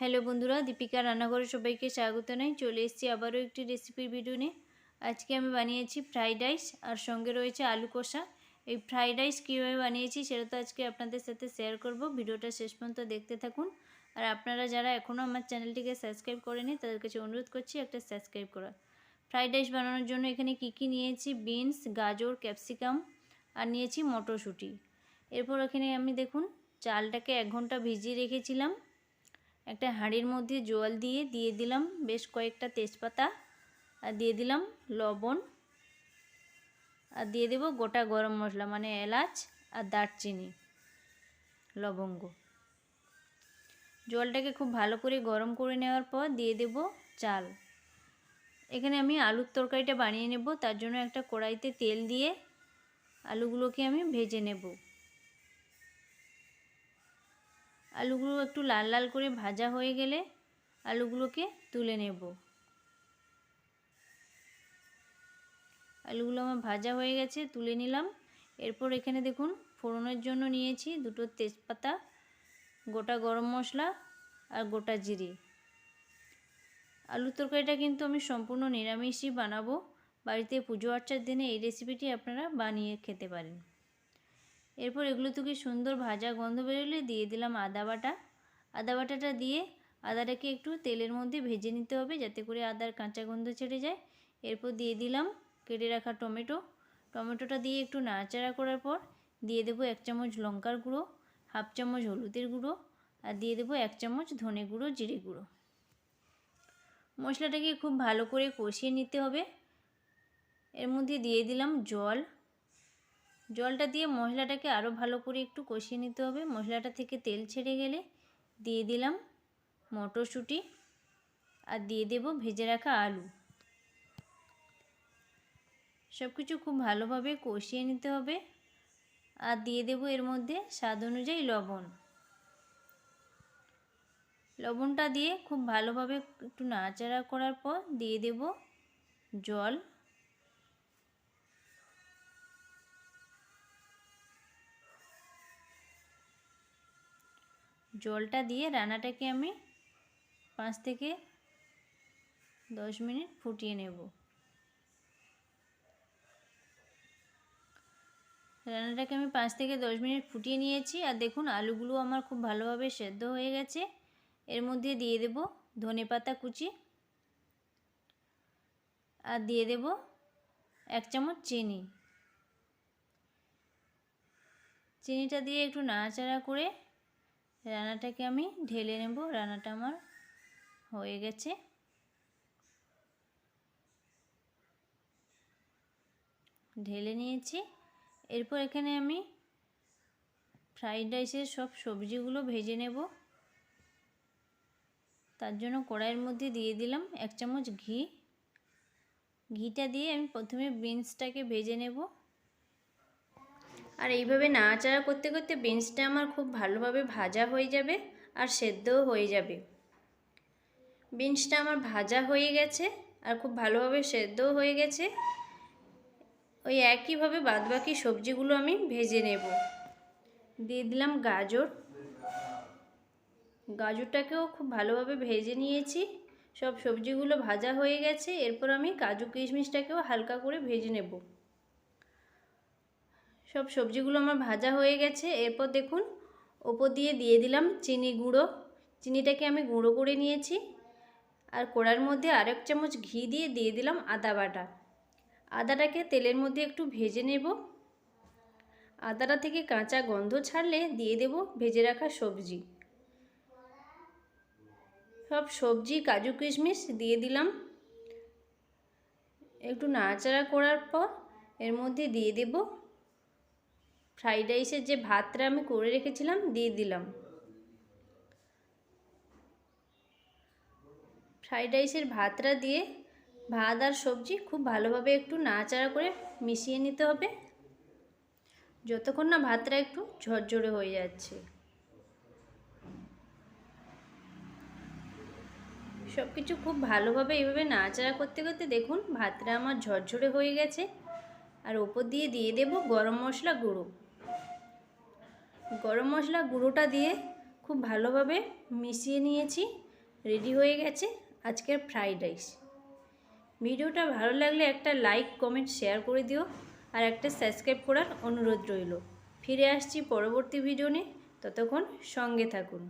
Hello বন্ধুরা দীপিকা রান্নাঘরে সবাইকে স্বাগত জানাই। চলে এসেছি আবারও একটি রেসিপির ভিডিও নিয়ে। আজকে আমি বানিয়েছি ফ্রাইড রাইস আর সঙ্গে রয়েছে আলু কষা। এই ফ্রাইড রাইস কীভাবে বানিয়েছি সেটা তো আজকে আপনাদের সাথে শেয়ার করব। ভিডিওটা শেষ পর্যন্ত দেখতে থাকুন। আর আপনারা যারা এখনও আমার চ্যানেলটিকে সাবস্ক্রাইব করেনি, তাদের কাছে অনুরোধ করছি একটা সাবস্ক্রাইব করা ফ্রাইড রাইস বানানোর জন্য এখানে কি কি নিয়েছি? বিনস গাজর ক্যাপসিকাম আর নিয়েছি মটরশুঁটি। এরপর এখানে আমি দেখুন, চালটাকে এক ঘণ্টা ভিজিয়ে রেখেছিলাম। একটা হাঁড়ির মধ্যে জল দিয়ে দিয়ে দিলাম বেশ কয়েকটা তেজপাতা, আর দিয়ে দিলাম লবণ, আর দিয়ে দেব গোটা গরম মশলা মানে এলাচ আর দারচিনি, লবঙ্গ। জলটাকে খুব ভালো করে গরম করে নেওয়ার পর দিয়ে দেব চাল। এখানে আমি আলুর তরকারিটা বানিয়ে নেব, তার জন্য একটা কড়াইতে তেল দিয়ে আলুগুলোকে আমি ভেজে নেব। আলুগুলো একটু লাল লাল করে ভাজা হয়ে গেলে আলুগুলোকে তুলে নেব। আলুগুলো আমার ভাজা হয়ে গেছে, তুলে নিলাম। এরপর এখানে দেখুন, ফোড়নের জন্য নিয়েছি দুটো তেজপাতা, গোটা গরম মশলা আর গোটা জিরে। আলুর তরকারিটা কিন্তু আমি সম্পূর্ণ নিরামিষই বানাবো। বাড়িতে পুজো আর্চার দিনে এই রেসিপিটি আপনারা বানিয়ে খেতে পারেন। এরপর এগুলো থেকে সুন্দর ভাজা গন্ধ বেরোলে দিয়ে দিলাম আদা বাটা। আদা বাটাটা দিয়ে আদাটাকে একটু তেলের মধ্যে ভেজে নিতে হবে যাতে করে আদার কাঁচা গন্ধ ছেড়ে যায়। এরপর দিয়ে দিলাম কেটে রাখা টমেটো। টমেটোটা দিয়ে একটু নাড়াচাড়া করার পর দিয়ে দেবো এক চামচ লঙ্কার গুঁড়ো, হাফ চামচ হলুদের গুঁড়ো আর দিয়ে দেবো এক চামচ ধনে গুঁড়ো, জিরে গুঁড়ো। মশলাটাকে খুব ভালো করে কষিয়ে নিতে হবে। এর মধ্যে দিয়ে দিলাম জল জলটা দিয়ে মশলাটাকে আরও ভালো করে একটু কষিয়ে নিতে হবে। মশলাটা থেকে তেল ছেড়ে গেলে দিয়ে দিলাম মটরশুঁটি আর দিয়ে দেব ভেজে রাখা আলু। সব কিছু খুব ভালোভাবে কষিয়ে নিতে হবে আর দিয়ে দেব এর মধ্যে স্বাদ অনুযায়ী লবণ। লবণটা দিয়ে খুব ভালোভাবে একটু নাড়াচাড়া করার পর দিয়ে দেব জল। জলটা দিয়ে রান্নাটাকে আমি পাঁচ থেকে দশ মিনিট ফুটিয়ে নেব। রান্নাটাকে আমি পাঁচ থেকে দশ মিনিট ফুটিয়ে নিয়েছি আর দেখুন আলুগুলো আমার খুব ভালোভাবে সেদ্ধ হয়ে গেছে। এর মধ্যে দিয়ে দেব ধনে পাতা কুচি আর দিয়ে দেব এক চামচ চিনি। চিনিটা দিয়ে একটু নাড়াচাড়া করে রান্নাটাকে আমি ঢেলে নেব, রান্নাটা আমার হয়ে গেছে। ঢেলে নিয়েছি। এরপর এখানে আমি ফ্রাইড রাইসের সব সবজিগুলো ভেজে নেব। তার জন্য কড়াইয়ের মধ্যে দিয়ে দিলাম এক চামচ ঘি। ঘিটা দিয়ে আমি প্রথমে বিনসটাকে ভেজে নেব। আর এইভাবে নাড়াচাড়া করতে করতে বিনসটা আমার খুব ভালোভাবে ভাজা হয়ে যাবে আর সেদ্ধও হয়ে যাবে। বিনসটা আমার ভাজা হয়ে গেছে আর খুব ভালোভাবে সেদ্ধও হয়ে গেছে। ওই একইভাবে বাদবাকি সবজিগুলো আমি ভেজে নেব। দিয়ে দিলাম গাজর। গাজরটাকেও খুব ভালোভাবে ভেজে নিয়েছি। সব সবজিগুলো ভাজা হয়ে গেছে। এরপর আমি কাজু কিশমিশটাকেও হালকা করে ভেজে নেব। সব সবজিগুলো আমার ভাজা হয়ে গেছে। এরপর দেখুন, ওপর দিয়ে দিয়ে দিলাম চিনি গুঁড়ো। চিনিটাকে আমি গুঁড়ো করে নিয়েছি। আর কড়ার মধ্যে আরেক চামচ ঘি দিয়ে দিয়ে দিলাম আদা বাটা। আদাটাকে তেলের মধ্যে একটু ভেজে নেব। আদাটা থেকে কাঁচা গন্ধ ছাড়লে দিয়ে দেব ভেজে রাখা সবজি। সব সবজি, কাজু কিশমিশ দিয়ে দিলাম। একটু নাড়াচাড়া করার পর এর মধ্যে দিয়ে দেব ফ্রাইড রাইসের যে ভাতটা আমি করে রেখেছিলাম, দিয়ে দিলাম। ফ্রাইড রাইসের ভাতটা দিয়ে ভাত আর সবজি খুব ভালোভাবে একটু নাড়াচাড়া করে মিশিয়ে নিতে হবে। যতক্ষণ না ভাতটা একটু ঝরঝরে হয়ে যাচ্ছে। সব কিছু খুব ভালোভাবে এইভাবে নাড়াচাড়া করতে করতে দেখুন, ভাতটা আমার ঝরঝরে হয়ে গেছে। আর ওপর দিয়ে দিয়ে দেব গরম মশলা গুঁড়ো। গরম মশলা গুঁড়োটা দিয়ে খুব ভালোভাবে মিশিয়ে নিয়েছি। রেডি হয়ে গেছে আজকের ফ্রাইড রাইস। ভিডিওটা ভালো লাগলে একটা লাইক, কমেন্ট, শেয়ার করে দিও আর একটা সাবস্ক্রাইব করার অনুরোধ রইল। ফিরে আসছি পরবর্তী ভিডিও নিয়ে। ততক্ষণ সঙ্গে থাকুন।